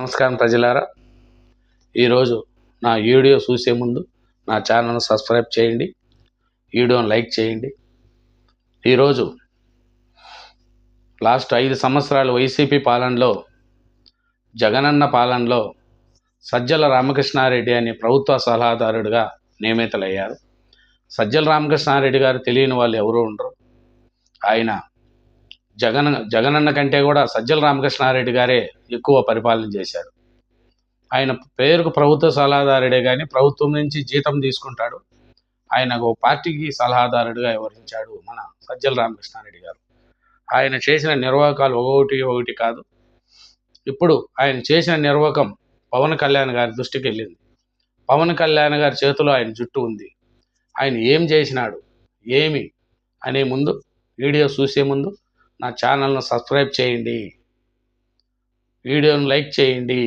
నమస్కారం ప్రజలారా. ఈరోజు నా వీడియో చూసే ముందు నా ఛానల్ను సబ్స్క్రైబ్ చేయండి. వీడియోను లైక్ చేయండి. ఈరోజు లాస్ట్ ఐదు సంవత్సరాలు వైసీపీ పాలనలో జగనన్న పాలనలో సజ్జల రామకృష్ణారెడ్డి అనే ప్రభుత్వ సలహాదారుడిగా నియమితులయ్యారు. సజ్జల రామకృష్ణారెడ్డి గారు తెలియని వాళ్ళు ఎవరు ఉండరు. ఆయన జగన్ జగనన్న కంటే కూడా సజ్జల రామకృష్ణారెడ్డి గారే ఎక్కువ పరిపాలన చేశారు. ఆయన పేరుకు ప్రభుత్వ సలహాదారుడే కానీ ప్రభుత్వం నుంచి జీతం తీసుకుంటాడు. ఆయన ఒక పార్టీకి సలహాదారుడిగా వివరించాడు మన సజ్జల రామకృష్ణారెడ్డి గారు. ఆయన చేసిన నిర్వాహకాలు ఒకటి ఒకటి కాదు. ఇప్పుడు ఆయన చేసిన నిర్వాహకం పవన్ కళ్యాణ్ గారి దృష్టికి వెళ్ళింది. పవన్ కళ్యాణ్ గారి చేతిలో ఆయన జుట్టు ఉంది. ఆయన ఏం చేసినాడు ఏమి అనే ముందు వీడియో చూసే ముందు నా ఛానల్ను సబ్స్క్రైబ్ చేయండి. వీడియోను లైక్ చేయండి.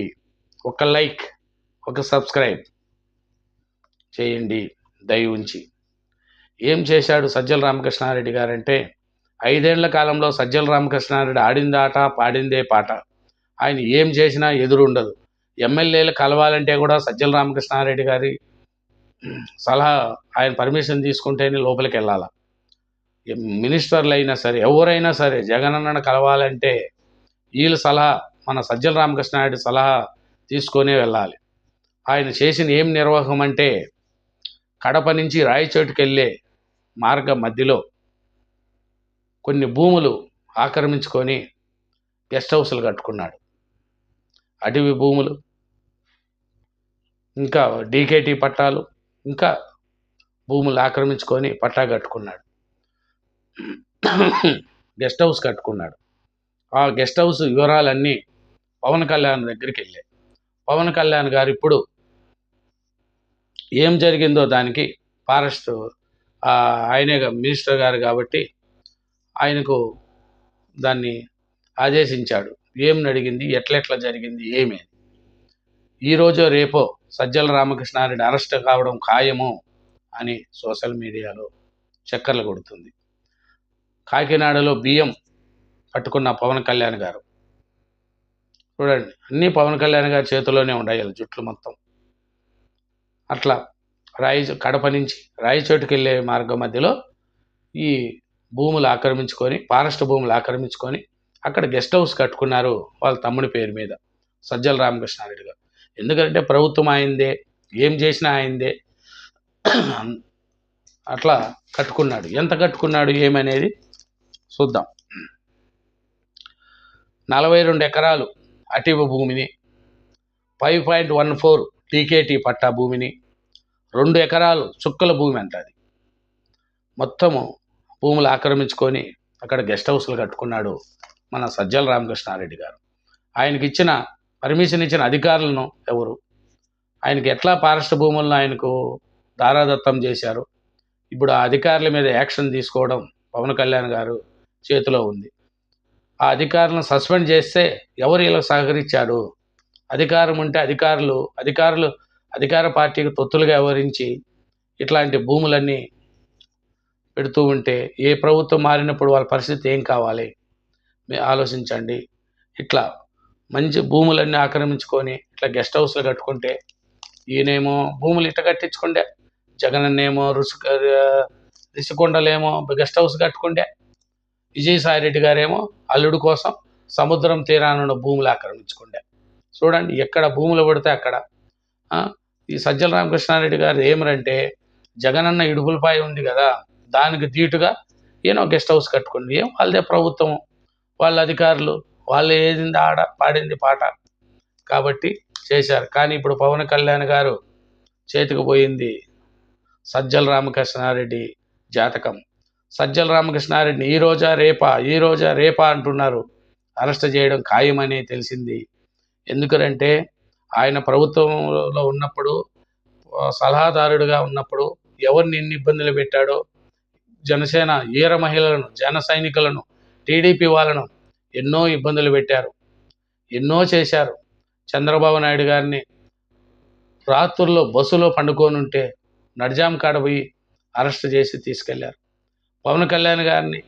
ఒక లైక్ ఒక సబ్స్క్రైబ్ చేయండి దయ ఉంచి ఏం చేశాడు సజ్జల రామకృష్ణారెడ్డి గారంటే ఐదేళ్ళ కాలంలో సజ్జల రామకృష్ణారెడ్డి ఆడింది ఆట పాడిందే పాట. ఆయన ఏం చేసినా ఎదురుండదు. ఎమ్మెల్యేలు కలవాలంటే కూడా సజ్జల రామకృష్ణారెడ్డి గారి సలహా ఆయన పర్మిషన్ తీసుకుంటేనే లోపలికి వెళ్ళాలా మినిస్టర్లు అయినా సరే ఎవరైనా సరే జగనన్నను కలవాలంటే వీళ్ళ సలహా మన సజ్జల రామకృష్ణారెడ్డి సలహా తీసుకొనే వెళ్ళాలి. ఆయన చేసిన ఏం నిర్వాహం అంటే కడప నుంచి రాయచోటుకు వెళ్ళే మార్గ మధ్యలో కొన్ని భూములు ఆక్రమించుకొని గెస్ట్ హౌస్లు కట్టుకున్నాడు. అటవీ భూములు ఇంకా డీకేటీ పట్టాలు ఇంకా భూములు ఆక్రమించుకొని పట్టా కట్టుకున్నాడు. గెస్ట్ హౌస్ కట్టుకున్నాడు. ఆ గెస్ట్ హౌస్ వివరాలన్నీ పవన్ కళ్యాణ్ దగ్గరికి వెళ్ళాయి. పవన్ కళ్యాణ్ గారు ఇప్పుడు ఏం జరిగిందో దానికి ఫారెస్ట్ ఆయనే మినిస్టర్ గారు కాబట్టి ఆయనకు దాన్ని ఆదేశించాడు. ఏం అడిగింది ఎట్లెట్లా జరిగింది ఏమి? ఈరోజో రేపో సజ్జల రామకృష్ణారెడ్డి అరెస్ట్ కావడం ఖాయము అని సోషల్ మీడియాలో చక్కర్లు కొడుతుంది. కాకినాడలో బియ్యం పట్టుకున్న పవన్ కళ్యాణ్ గారు. చూడండి అన్నీ పవన్ కళ్యాణ్ గారి చేతిలోనే ఉన్నాయి జుట్లు మొత్తం. అట్లా రాయి కడప నుంచి రాయచోటుకి వెళ్ళే మార్గం మధ్యలో ఈ భూములు ఆక్రమించుకొని ఫారెస్ట్ భూములు ఆక్రమించుకొని అక్కడ గెస్ట్ హౌస్ కట్టుకున్నారు వాళ్ళ తమ్ముడి పేరు మీద సజ్జల రామకృష్ణారెడ్డి గారు. ఎందుకంటే ప్రభుత్వం ఆయిందే ఏం చేసినా ఆయిందే. అట్లా కట్టుకున్నాడు. ఎంత కట్టుకున్నాడు ఏమనేది? చూద్దాం. నలభై రెండు ఎకరాలు అటివ భూమిని five point one four TKT పట్టా భూమిని రెండు ఎకరాలు చుక్కల భూమి అంటది మొత్తము భూములు ఆక్రమించుకొని అక్కడ గెస్ట్ హౌస్లు కట్టుకున్నాడు మన సజ్జల రామకృష్ణారెడ్డి గారు. ఆయనకి ఇచ్చిన పర్మిషన్ ఇచ్చిన అధికారులను ఎవరు? ఆయనకి ఎట్లా ఫారెస్ట్ భూములను ఆయనకు దారాదత్తం చేశారు? ఇప్పుడు ఆ అధికారుల మీద యాక్షన్ తీసుకోవడం పవన్ కళ్యాణ్ గారు చేతిలో ఉంది. ఆ అధికారులను సస్పెండ్ చేస్తే ఎవరు ఇలా సహకరించాడు అధికారం ఉంటే అధికారులు అధికారులు అధికార పార్టీకి తొత్తులుగా వ్యవహరించి ఇట్లాంటి భూములన్నీ పెడుతూ ఉంటే ఏ ప్రభుత్వం మారినప్పుడు వాళ్ళ పరిస్థితి ఏం కావాలి? మీ ఆలోచించండి. ఇట్లా మంచి భూములన్నీ ఆక్రమించుకొని ఇట్లా గెస్ట్ హౌస్లు కట్టుకుంటే ఈయనేమో భూములు ఇట్ట కట్టించుకుండే జగనన్నేమో రుసు రిషికొండలేమో గెస్ట్ హౌస్ కట్టుకుండే విజయసాయిరెడ్డి గారేమో అల్లుడు కోసం సముద్రం తీరానున్న భూములు ఆక్రమించుకుండే. చూడండి ఎక్కడ భూములు పడితే అక్కడ. ఈ సజ్జల రామకృష్ణారెడ్డి గారు ఏమరంటే జగనన్న ఇడుపులపాయ ఉంది కదా దానికి ధీటుగా ఈయన గెస్ట్ హౌస్ కట్టుకుంది. ఏం వాళ్ళదే ప్రభుత్వం? వాళ్ళ అధికారులు? వాళ్ళు ఏదింది ఆడ పాడింది పాట? కాబట్టి చేశారు. కానీ ఇప్పుడు పవన్ కళ్యాణ్ గారు చేతికి పోయింది సజ్జల రామకృష్ణారెడ్డి జాతకం. సజ్జల రామకృష్ణారెడ్డిని ఈ రోజా రేపా ఈ రోజా రేపా అంటున్నారు. అరెస్ట్ చేయడం ఖాయమని తెలిసింది. ఎందుకంటే ఆయన ప్రభుత్వంలో ఉన్నప్పుడు సలహాదారుడిగా ఉన్నప్పుడు ఎవరిని ఎన్ని ఇబ్బందులు పెట్టాడో జనసేన ఈర మహిళలను జన సైనికులను టీడీపీ వాళ్ళను ఎన్నో ఇబ్బందులు పెట్టారు. ఎన్నో చేశారు. చంద్రబాబు నాయుడు గారిని రాత్రుల్లో బస్సులో పండుకొని ఉంటే నడిజాం కాడ పోయి అరెస్ట్ చేసి తీసుకెళ్ళారు. పవన్ కళ్యాణ్ గారిని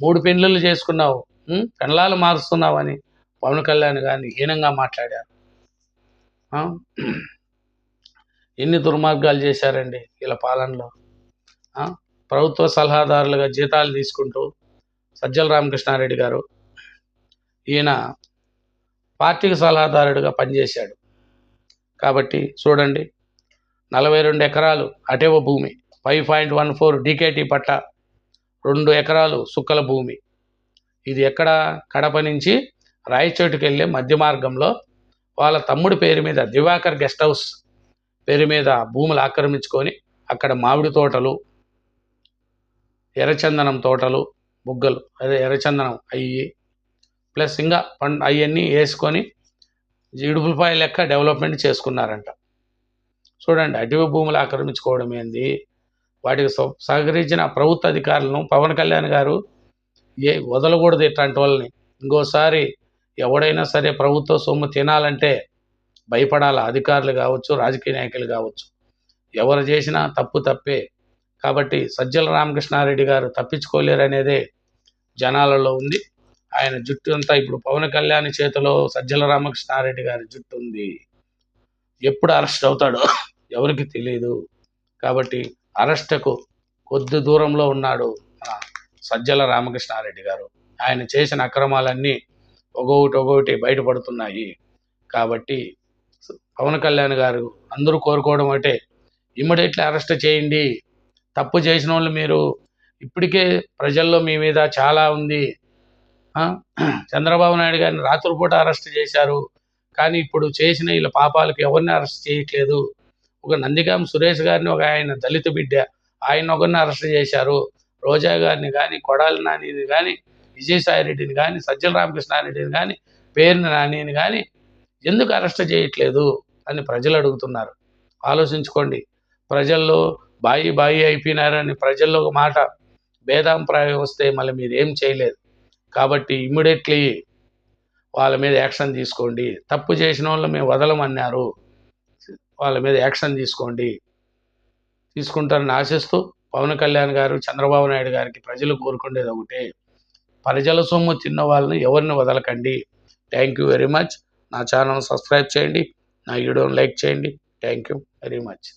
మూడు పెండ్లు చేసుకున్నావు పెండ్లాలు మారుస్తున్నావని పవన్ కళ్యాణ్ గారిని హీనంగా మాట్లాడారు. ఎన్ని దుర్మార్గాలు చేశారండి వీళ్ళ పాలనలో. ప్రభుత్వ సలహాదారులుగా జీతాలు తీసుకుంటూ సజ్జల రామకృష్ణారెడ్డి గారు ఈయన పార్టీకి సలహాదారుడిగా పనిచేశాడు. కాబట్టి చూడండి నలభై రెండు ఎకరాలు అటేవ భూమి five point one four DKT పట్ట రెండు ఎకరాలు సుక్కల భూమి. ఇది ఎక్కడ? కడప నుంచి రాయచోటికి వెళ్ళే మధ్య మార్గంలో వాళ్ళ తమ్ముడి పేరు మీద దివాకర్ గెస్ట్ హౌస్ పేరు మీద భూములు ఆక్రమించుకొని అక్కడ మామిడి తోటలు ఎర్రచందనం తోటలు బుగ్గలు అదే ఎర్రచందనం అయ్యి ప్లస్ ఇంకా పండు అవన్నీ వేసుకొని ఇడుపులపాయ లెక్క డెవలప్మెంట్ చేసుకున్నారంట. చూడండి అటవీ భూములు ఆక్రమించుకోవడం ఏంది? వాటికి సహకరించిన ప్రభుత్వ అధికారులను పవన్ కళ్యాణ్ గారు ఏ వదలకూడదు ఇట్లాంటి వాళ్ళని. ఇంకోసారి ఎవడైనా సరే ప్రభుత్వ సొమ్ము తినాలంటే భయపడాల? అధికారులు కావచ్చు రాజకీయ నాయకులు కావచ్చు. ఎవరు చేసినా తప్పు తప్పే. కాబట్టి సజ్జల రామకృష్ణారెడ్డి గారు తప్పించుకోలేరు అనేదే జనాలలో ఉంది. ఆయన జుట్టు అంతా ఇప్పుడు పవన్ కళ్యాణ్ చేతిలో సజ్జల రామకృష్ణారెడ్డి గారి జుట్టు ఉంది. ఎప్పుడు అరెస్ట్ అవుతాడో ఎవరికి తెలియదు కాబట్టి అరెస్టుకు కొద్ది దూరంలో ఉన్నాడు మన సజ్జల రామకృష్ణారెడ్డి గారు. ఆయన చేసిన అక్రమాలన్నీ ఒక్కొక్కటి ఒక్కొక్కటి బయటపడుతున్నాయి. కాబట్టి పవన్ కళ్యాణ్ గారు అందరూ కోరుకోవడం అంటే ఇమ్మీడియట్లీ అరెస్ట్ చేయండి. తప్పు చేసిన వాళ్ళు మీరు ఇప్పటికే ప్రజల్లో మీ మీద చాలా ఉంది. చంద్రబాబు నాయుడు గారిని రాత్రిపూట అరెస్ట్ చేశారు. కానీ ఇప్పుడు చేసిన వీళ్ళ పాపాలకు ఎవరిని అరెస్ట్ చేయట్లేదు. ఒక నందిగాం సురేష్ గారిని ఒక ఆయన దళిత బిడ్డ ఆయన ఒకరిని అరెస్ట్ చేశారు. రోజా గారిని కానీ కొడాలి నానిని కానీ విజయసాయి రెడ్డిని కానీ సజ్జల రామకృష్ణారెడ్డిని కానీ పేరుని నానిని కానీ ఎందుకు అరెస్ట్ చేయట్లేదు అని ప్రజలు అడుగుతున్నారు. ఆలోచించుకోండి. ప్రజల్లో బాయి బాయి అయిపోయినారని ప్రజల్లో ఒక మాట భేదాభిప్రాయం వస్తే మళ్ళీ మీరు ఏం చేయలేదు. కాబట్టి ఇమ్మీడియట్లీ వాళ్ళ మీద యాక్షన్ తీసుకోండి. తప్పు చేసిన వాళ్ళు మేము వదలమన్నారు. వాళ్ళ మీద యాక్షన్ తీసుకోండి. తీసుకుంటారని ఆశిస్తూ పవన్ కళ్యాణ్ గారు చంద్రబాబు నాయుడు గారికి ప్రజలు కోరుకునేది ఒకటే. ప్రజల సొమ్ము తిన్న వాళ్ళని ఎవరిని వదలకండి. థ్యాంక్ యూ వెరీ మచ్ నా ఛానల్ సబ్స్క్రైబ్ చేయండి. నా వీడియోని లైక్ చేయండి. Thank you very much